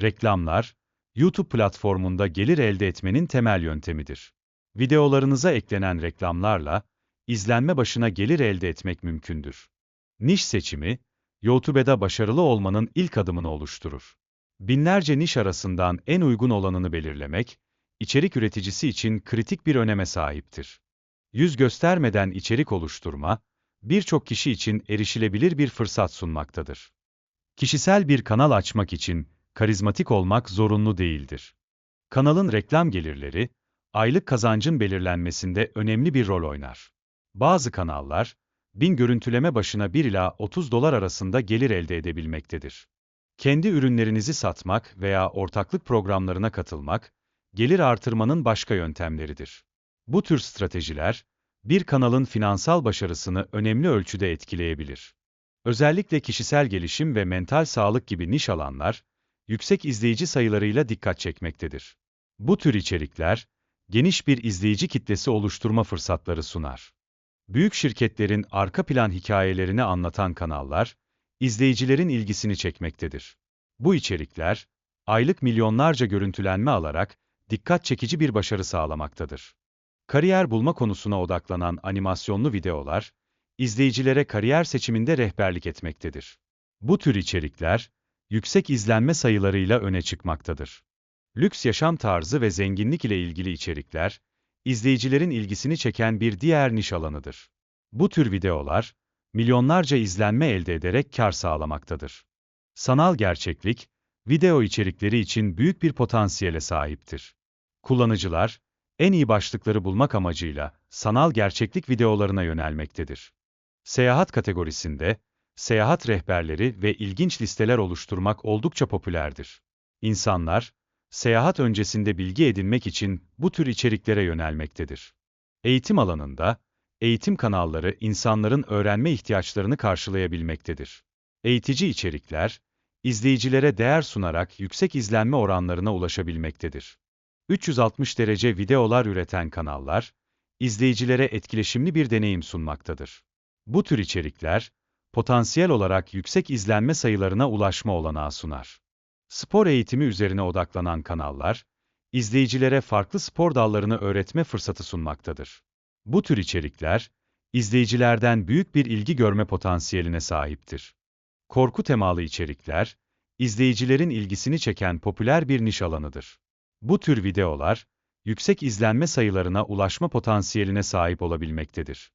Reklamlar, YouTube platformunda gelir elde etmenin temel yöntemidir. Videolarınıza eklenen reklamlarla, izlenme başına gelir elde etmek mümkündür. Niş seçimi, YouTube'da başarılı olmanın ilk adımını oluşturur. Binlerce niş arasından en uygun olanını belirlemek, içerik üreticisi için kritik bir öneme sahiptir. Yüz göstermeden içerik oluşturma, birçok kişi için erişilebilir bir fırsat sunmaktadır. Kişisel bir kanal açmak için karizmatik olmak zorunlu değildir. Kanalın reklam gelirleri, aylık kazancın belirlenmesinde önemli bir rol oynar. Bazı kanallar, bin görüntüleme başına 1 ila 30 dolar arasında gelir elde edebilmektedir. Kendi ürünlerinizi satmak veya ortaklık programlarına katılmak, gelir artırmanın başka yöntemleridir. Bu tür stratejiler, bir kanalın finansal başarısını önemli ölçüde etkileyebilir. Özellikle kişisel gelişim ve mental sağlık gibi niş alanlar, yüksek izleyici sayılarıyla dikkat çekmektedir. Bu tür içerikler, geniş bir izleyici kitlesi oluşturma fırsatları sunar. Büyük şirketlerin arka plan hikayelerini anlatan kanallar, izleyicilerin ilgisini çekmektedir. Bu içerikler, aylık milyonlarca görüntülenme alarak, dikkat çekici bir başarı sağlamaktadır. Kariyer bulma konusuna odaklanan animasyonlu videolar, izleyicilere kariyer seçiminde rehberlik etmektedir. Bu tür içerikler, yüksek izlenme sayılarıyla öne çıkmaktadır. Lüks yaşam tarzı ve zenginlik ile ilgili içerikler, izleyicilerin ilgisini çeken bir diğer niş alanıdır. Bu tür videolar, milyonlarca izlenme elde ederek kar sağlamaktadır. Sanal gerçeklik, video içerikleri için büyük bir potansiyele sahiptir. Kullanıcılar, en iyi başlıkları bulmak amacıyla sanal gerçeklik videolarına yönelmektedir. Seyahat kategorisinde, seyahat rehberleri ve ilginç listeler oluşturmak oldukça popülerdir. İnsanlar, seyahat öncesinde bilgi edinmek için bu tür içeriklere yönelmektedir. Eğitim alanında, eğitim kanalları insanların öğrenme ihtiyaçlarını karşılayabilmektedir. Eğitici içerikler, izleyicilere değer sunarak yüksek izlenme oranlarına ulaşabilmektedir. 360 derece videolar üreten kanallar, izleyicilere etkileşimli bir deneyim sunmaktadır. Bu tür içerikler, potansiyel olarak yüksek izlenme sayılarına ulaşma olanağı sunar. Spor eğitimi üzerine odaklanan kanallar, izleyicilere farklı spor dallarını öğretme fırsatı sunmaktadır. Bu tür içerikler, izleyicilerden büyük bir ilgi görme potansiyeline sahiptir. Korku temalı içerikler, izleyicilerin ilgisini çeken popüler bir niş alanıdır. Bu tür videolar, yüksek izlenme sayılarına ulaşma potansiyeline sahip olabilmektedir.